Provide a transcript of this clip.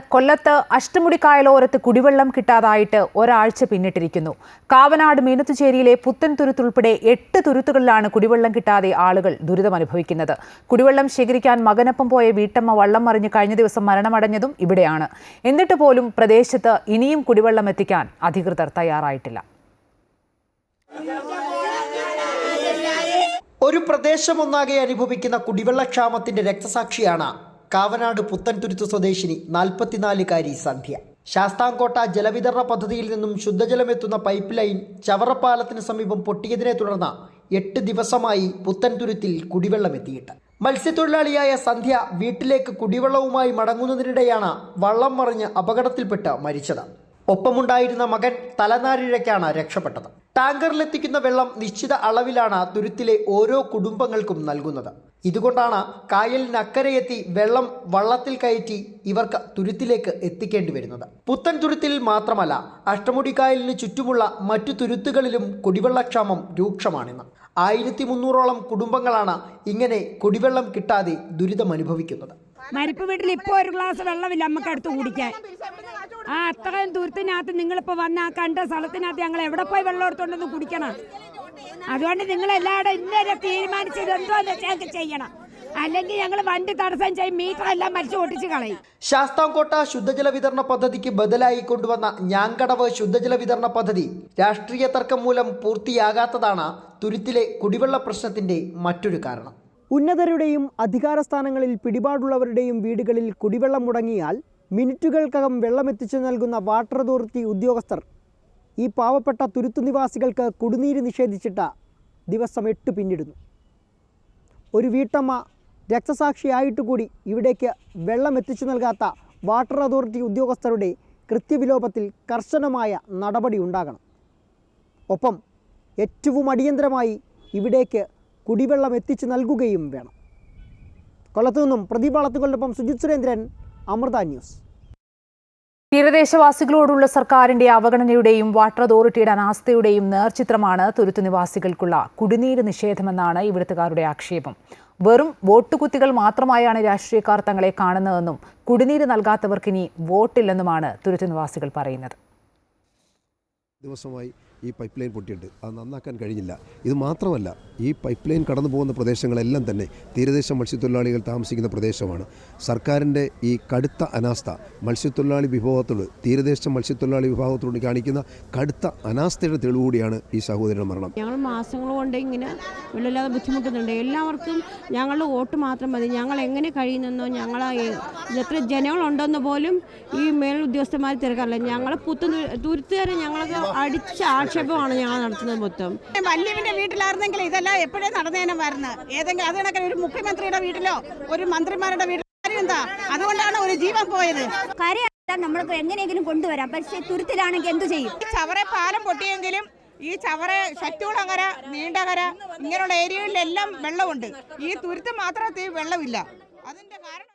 കൊല്ലത്ത് അഷ്ടമുടിക്കായലോരത്ത് കുടിവെള്ളം കിട്ടാതായിട്ട് ഒരാഴ്ച പിന്നിട്ടിരിക്കുന്നു. കാവനാട് മീനത്തുചേരിയിലെ പുത്തൻ തുരുത്തുൾപ്പെടെ എട്ട് തുരുത്തുകളിലാണ് കുടിവെള്ളം കിട്ടാതെ ആളുകൾ ദുരിതമനുഭവിക്കുന്നത് കുടിവെള്ളം ശേഖരിക്കാൻ മകനൊപ്പം പോയ വീട്ടമ്മ വള്ളം മറിഞ്ഞ് കഴിഞ്ഞ ദിവസം മരണമടഞ്ഞതും ഇവിടെയാണ്. എന്നിട്ട് പോലും പ്രദേശത്ത് ഇനിയും കുടിവെള്ളം എത്തിക്കാൻ അധികൃതർ തയ്യാറായിട്ടില്ല. ഒരു പ്രദേശമൊന്നാകെ അനുഭവിക്കുന്ന കുടിവെള്ളക്ഷാമത്തിന്റെ രക്തസാക്ഷിയാണ് കാവനാട് പുത്തൻതുരുത്ത് സ്വദേശിനി നാൽപ്പത്തിനാലുകാരി സന്ധ്യ. ശാസ്താംകോട്ട ജലവിതരണ പദ്ധതിയിൽ നിന്നും ശുദ്ധജലമെത്തുന്ന പൈപ്പ് ലൈൻ ചവറപ്പാലത്തിന് സമീപം പൊട്ടിയതിനെ തുടർന്ന് എട്ട് ദിവസമായി പുത്തൻതുരുത്തിൽ കുടിവെള്ളം എത്തിയിട്ട്. മത്സ്യത്തൊഴിലാളിയായ സന്ധ്യ വീട്ടിലേക്ക് കുടിവെള്ളവുമായി മടങ്ങുന്നതിനിടെയാണ് വള്ളം മറിഞ്ഞ് അപകടത്തിൽപ്പെട്ട് മരിച്ചത്. ഒപ്പമുണ്ടായിരുന്ന മകൻ തലനാരിഴയ്ക്കാണ് രക്ഷപ്പെട്ടത്. ടാങ്കറിലെത്തിക്കുന്ന വെള്ളം നിശ്ചിത അളവിലാണ് തുരുത്തിലെ ഓരോ കുടുംബങ്ങൾക്കും നൽകുന്നത്. ഇതുകൊണ്ടാണ് കായലിനക്കരയെത്തി വെള്ളം വള്ളത്തിൽ കയറ്റി ഇവർക്ക് തുരുത്തിലേക്ക് എത്തിക്കേണ്ടി വരുന്നത്. പുത്തൻ തുരുത്തിൽ മാത്രമല്ല അഷ്ടമുടി അഷ്ടമുടിക്കായലിന് ചുറ്റുമുള്ള മറ്റു തുരുത്തുകളിലും കുടിവെള്ളക്ഷാമം രൂക്ഷമാണിന്ന്. ആയിരത്തി മുന്നൂറോളം കുടുംബങ്ങളാണ് ഇങ്ങനെ കുടിവെള്ളം കിട്ടാതെ ദുരിതമനുഭവിക്കുന്നത്. മരിപ്പ് വീട്ടിൽ ഇപ്പോൾ ഒരു ഗ്ലാസ് വെള്ളമില്ല നമുക്ക് അടുത്ത് കുടിക്കാൻ. ആ അത്രയും ദൂരത്തിനകത്ത് നിങ്ങളിപ്പോൾ വന്ന ആ കണ്ട സ്ഥലത്തിനകത്ത് ഞങ്ങൾ എവിടെ പോയി വെള്ളം എടുത്തോണ്ടെന്ന് കുടിക്കണം? അതുകൊണ്ട് നിങ്ങൾ എല്ലാവരും ഇന്നലെ തീരുമാനിച്ചത് എന്തോന്ന് വെച്ചാൽ ഞങ്ങൾക്ക് ചെയ്യണം. അല്ലെങ്കിൽ ഞങ്ങൾ വണ്ടി തടസ്സം ചെയ്യും മീറ്റർ എല്ലാം മരിച്ചു പൊട്ടിച്ച് കളയും. ശാസ്താംകോട്ട ശുദ്ധജല വിതരണ പദ്ധതിക്ക് ബദലായി കൊണ്ടുവന്ന ഞാങ്കടവ് ശുദ്ധജല വിതരണ പദ്ധതി രാഷ്ട്രീയ തർക്കം മൂലം പൂർത്തിയാകാത്തതാണ് തുരുത്തിലെ കുടിവെള്ള പ്രശ്നത്തിന്റെ മറ്റൊരു കാരണം. ഉന്നതരുടെയും അധികാര സ്ഥാനങ്ങളിൽ പിടിപാടുള്ളവരുടെയും വീടുകളിൽ കുടിവെള്ളം മുടങ്ങിയാൽ മിനിറ്റുകൾക്കകം വെള്ളമെത്തിച്ചു നൽകുന്ന വാട്ടർ അതോറിറ്റി ഉദ്യോഗസ്ഥർ ഈ പാവപ്പെട്ട തുരുത്തു നിവാസികൾക്ക് കുടിനീര് നിഷേധിച്ചിട്ട ദിവസം എട്ട് പിന്നിടുന്നു. ഒരു വീട്ടമ്മ രക്തസാക്ഷിയായിട്ട് കൂടി ഇവിടേക്ക് വെള്ളം എത്തിച്ചു നൽകാത്ത വാട്ടർ അതോറിറ്റി ഉദ്യോഗസ്ഥരുടെ കൃത്യവിലോപത്തിൽ കർശനമായ നടപടി ഉണ്ടാകണം. ഒപ്പം ഏറ്റവും അടിയന്തരമായി ഇവിടേക്ക് കുടിവെള്ളം എത്തിച്ചു നൽകുകയും വേണം. കൊല്ലത്തു നിന്നും പ്രദീപ് വളത്തുകൊണ്ടൊപ്പം സുജിത് സുരേന്ദ്രൻ അമൃത ന്യൂസ്. തീരദേശവാസികളോടുള്ള സർക്കാരിന്റെ അവഗണനയുടെയും വാട്ടർ അതോറിറ്റിയുടെ അനാസ്ഥയുടെയും നേർചിത്രമാണ് തുരുത്തു നിവാസികൾക്കുള്ള കുടിനീര് നിഷേധമെന്നാണ് ഇവിടുത്തുകാരുടെ ആക്ഷേപം. വെറും വോട്ടുകുത്തികൾ മാത്രമായാണ് രാഷ്ട്രീയക്കാർ തങ്ങളെ കാണുന്നതെന്നും കുടിനീര് നൽകാത്തവർക്കിനി വോട്ടില്ലെന്നുമാണ് തുരുത്തു നിവാസികൾ പറയുന്നത്. ദിവസമായി ഈ പൈപ്പ് ലൈൻ പൊട്ടിയിട്ട് അത് നന്നാക്കാൻ കഴിഞ്ഞില്ല. ഇത് മാത്രമല്ല ഈ പൈപ്പ് ലൈൻ കടന്നു പോകുന്ന പ്രദേശങ്ങളെല്ലാം തന്നെ തീരദേശ മത്സ്യത്തൊഴിലാളികൾ താമസിക്കുന്ന പ്രദേശമാണ്. സർക്കാരിന്റെ ഈ കടുത്ത അനാസ്ഥ മത്സ്യത്തൊഴിലാളി വിഭാഗത്തോട് തീരദേശ മത്സ്യത്തൊഴിലാളി വിഭാഗത്തോട് കാണിക്കുന്ന കടുത്ത അനാസ്ഥയുടെ തെളിവ് കൂടിയാണ് ഈ സഹോദരന്റെ മരണം. ഞങ്ങൾ മാസങ്ങൾ കൊണ്ട് ഇങ്ങനെ വെള്ളമില്ലാതെ ബുദ്ധിമുട്ടുന്നുണ്ട്. എല്ലാവർക്കും ഞങ്ങളുടെ വോട്ട് മാത്രം മതി. ഞങ്ങൾ എങ്ങനെ കഴിയുന്നെന്നോ ഞങ്ങൾ എത്ര ജനങ്ങളുണ്ടെന്ന് പോലും ഈ മേൽ ഉദ്യോഗസ്ഥന്മാർ തിരക്കാറില്ല. ഞങ്ങൾ പുത്തു തുരുത്തുകാരെ ഞങ്ങൾക്ക് അടിച്ച ആക്ഷേപമാണ് ഞങ്ങൾ നടത്തുന്നത് മൊത്തം. വല്യവിന്റെ വീട്ടിലായിരുന്നെങ്കിൽ ഇതെല്ലാം എപ്പോഴേ നടന്നേനമായിരുന്നു ഏതെങ്കിലും അത് കണക്കിന് ഒരു മുഖ്യമന്ത്രിയുടെ വീട്ടിലോ ഒരു മന്ത്രിമാരുടെ വീട്ടിലോ? എന്താ? അതുകൊണ്ടാണ് ഒരു ജീവൻ പോയത്. നമ്മൾക്ക് എങ്ങനെയെങ്കിലും കൊണ്ടുവരാം. പക്ഷേ തുരുത്തിലാണെങ്കിൽ എന്തു ചെയ്യും? ചവറെ പാലം പൊട്ടിയെങ്കിലും ഈ ചവറ ശറ്റൂളങ്ങര നീണ്ടകര ഇങ്ങനെയുള്ള ഏരിയകളിലെല്ലാം വെള്ളമുണ്ട്. ഈ തുരുത്ത് മാത്രത്തിൽ വെള്ളമില്ല. അതിന്റെ കാരണം